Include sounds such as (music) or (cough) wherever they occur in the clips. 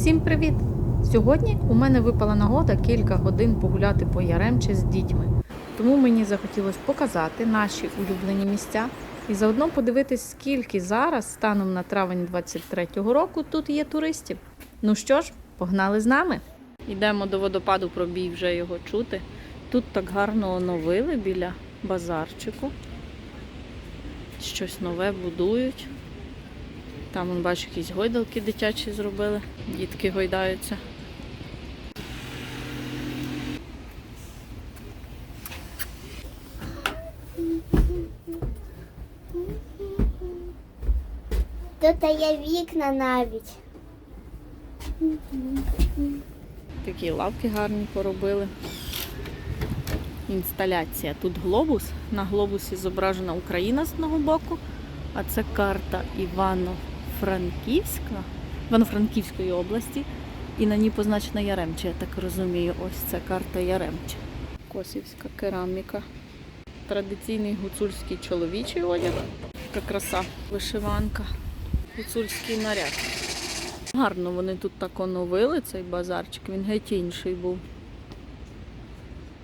Всім привіт! Сьогодні у мене випала нагода кілька годин погуляти по Яремче з дітьми. Тому мені захотілося показати наші улюблені місця і заодно подивитись, скільки зараз, станом на травень 23-го року, тут є туристів. Ну що ж, погнали з нами. Йдемо до водопаду, пробій вже його чути. Тут так гарно оновили біля базарчику. Щось нове будують. Там, он, бачу, якісь гойдалки дитячі зробили. Дітки гойдаються. Тут є вікна навіть. Такі лавки гарні поробили. Інсталяція. Тут глобус. На глобусі зображена Україна з одного боку, а це карта Івано-Франківська, Івано-Франківської області. І на ній позначена Яремче, я так розумію. Ось це карта Яремче. Косівська кераміка. Традиційний гуцульський чоловічий одяг. Така краса. Вишиванка. Гуцульський наряд. Гарно вони тут так оновили цей базарчик, він геть інший був.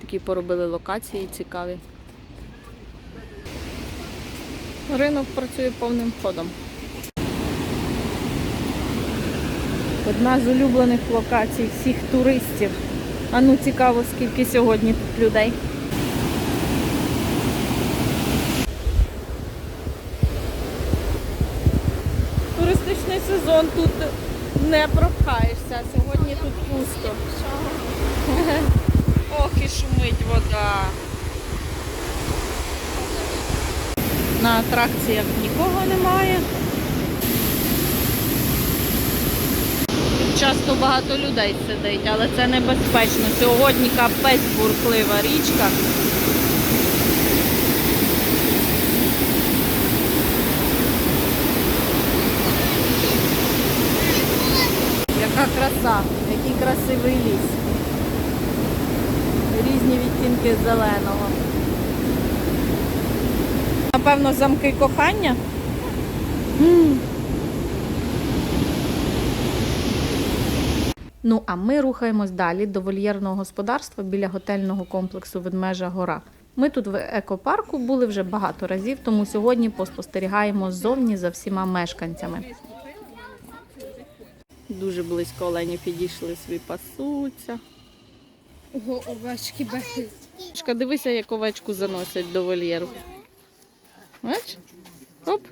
Такі поробили локації цікаві. Ринок працює повним ходом. Одна з улюблених локацій всіх туристів. А ну цікаво, скільки сьогодні тут людей. Туристичний сезон тут не пропхаєшся. Сьогодні тут пусто. (laughs) Ох, і шумить вода. На атракціях нікого немає. Часто багато людей сидить, але це небезпечно. Сьогодні капець бурхлива річка. Яка краса, який красивий ліс. Різні відтінки зеленого. Напевно, замки кохання. Ну, а ми рухаємось далі до вольєрного господарства біля готельного комплексу Ведмежа Гора. Ми тут в екопарку були вже багато разів, тому сьогодні поспостерігаємо ззовні за всіма мешканцями. Дуже близько олені підійшли, собі пасуться. Ого, овечки бачить. Дивися, як овечку заносять до вольєру. Бач? Оп.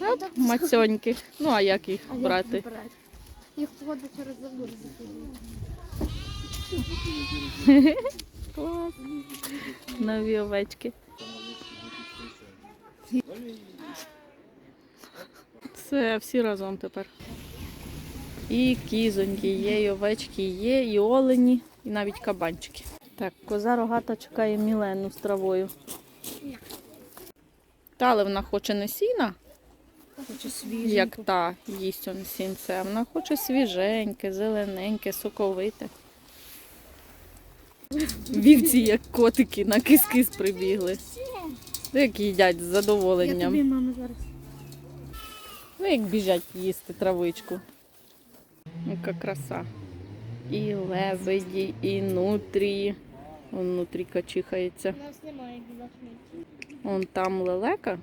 Оп, мацьоньки. Ну, а як їх брати? Їх воду через забор Клас. (laughs) Нові овечки. Все, всі разом тепер. І кізоньки є, і овечки є, і олені, і навіть кабанчики. Так, коза рогата чекає Мілену з травою. Та, але вона хоче не сіна, Хоче свіжий. як та їсть он сінце, вона хоче свіженьке, зелененьке, соковите. Вівці, як котики, на кис-кис прибігли. Ну, Як їдять з Я задоволенням. тобі, мама, зараз. Ну, як біжать їсти травичку. Яка краса. І лебеді, і нутрії. Вон нутрійка чихається. У нас немає білохниці. Вон там лелека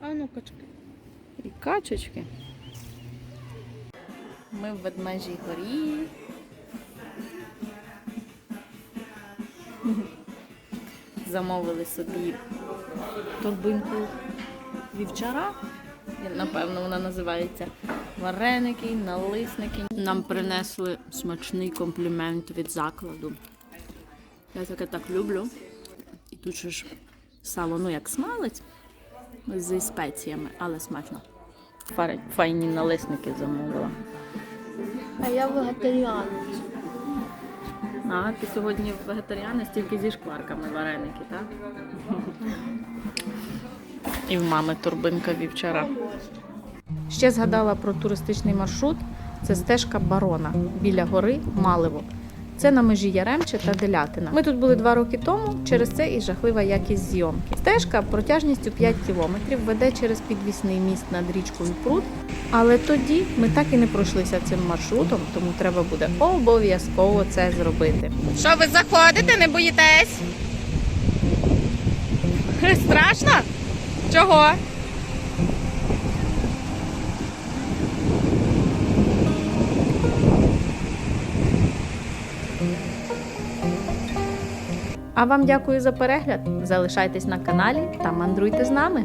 А ну качки. І качечки. Ми в ведмежій горі. Замовили собі торбинку вівчара. Напевно, вона називається вареники, налисники. Нам принесли смачний комплімент від закладу. Я таке так люблю. І тут ж сало, ну як смалець зі спеціями, але смачно. Файні налисники замовила. А я вегетаріанець. А, ти сьогодні вегетаріанець тільки зі шкварками вареники, так? І в мами турбинка вівчара. Ще згадала про туристичний маршрут. Це стежка барона біля гори Малево. Це на межі Яремче та Делятина. Ми тут були два роки тому. Через це і жахлива якість зйомки. Стежка протяжністю 5 кілометрів веде через підвісний міст над річкою Прут. Але тоді ми так і не пройшлися цим маршрутом, тому треба буде обов'язково це зробити. Що ви заходите, не боїтесь? Страшно? Чого? А вам дякую за перегляд. Залишайтесь на каналі та мандруйте з нами.